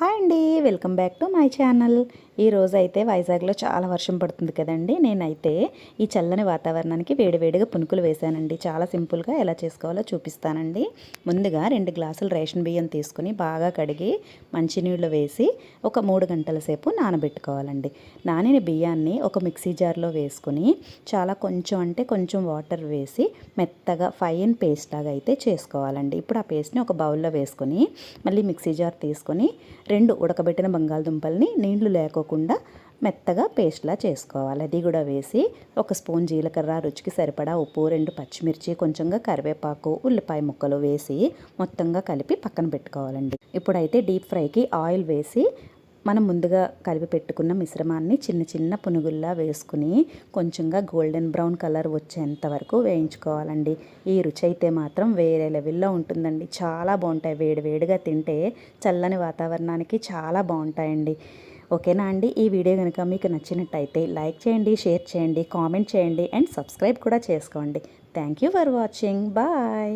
Hi అండి welcome back to my channel. ఈ అయితే వైజాగ్లో చాలా వర్షం పడుతుంది కదండి. నేనైతే ఈ చల్లని వాతావరణానికి వేడివేడిగా పునుకులు వేశానండి. చాలా సింపుల్గా ఎలా చేసుకోవాలో చూపిస్తానండి. ముందుగా రెండు గ్లాసులు రేషన్ బియ్యం తీసుకుని బాగా కడిగి మంచినీళ్ళు వేసి ఒక మూడు గంటల సేపు నానబెట్టుకోవాలండి. నానిన బియ్యాన్ని ఒక మిక్సీ జార్లో వేసుకుని చాలా కొంచెం అంటే కొంచెం వాటర్ వేసి మెత్తగా ఫైన్ పేస్ట్ లాగా అయితే చేసుకోవాలండి. ఇప్పుడు ఆ పేస్ట్ని ఒక బౌల్లో వేసుకొని మళ్ళీ మిక్సీ జార్ తీసుకొని రెండు ఉడకబెట్టిన బంగాళదుంపల్ని నీళ్ళు లేకోకుండా మెత్తగా పేస్ట్లా చేసుకోవాలి. అది కూడా వేసి ఒక స్పూన్ జీలకర్ర రుచికి సరిపడా ఉప్పు రెండు పచ్చిమిర్చి కొంచెంగా కరివేపాకు ఉల్లిపాయ ముక్కలు వేసి మొత్తంగా కలిపి పక్కన పెట్టుకోవాలండి. ఇప్పుడైతే డీప్ ఫ్రైకి ఆయిల్ వేసి మనం ముందుగా కలిపి పెట్టుకున్న మిశ్రమాన్ని చిన్న చిన్న పునుగుల్లా వేసుకుని కొంచెంగా గోల్డెన్ బ్రౌన్ కలర్ వచ్చేంత వరకు వేయించుకోవాలండి. ఈ రుచి అయితే మాత్రం వేరే లెవెల్లో ఉంటుందండి. చాలా బాగుంటాయి. వేడి వేడిగా తింటే చల్లని వాతావరణానికి చాలా బాగుంటాయండి. ఓకేనా అండి? ఈ వీడియో కనుక మీకు నచ్చినట్టయితే లైక్ చేయండి షేర్ చేయండి కామెంట్ చేయండి అండ్ సబ్స్క్రైబ్ కూడా చేసుకోండి. Thank you for watching. Bye.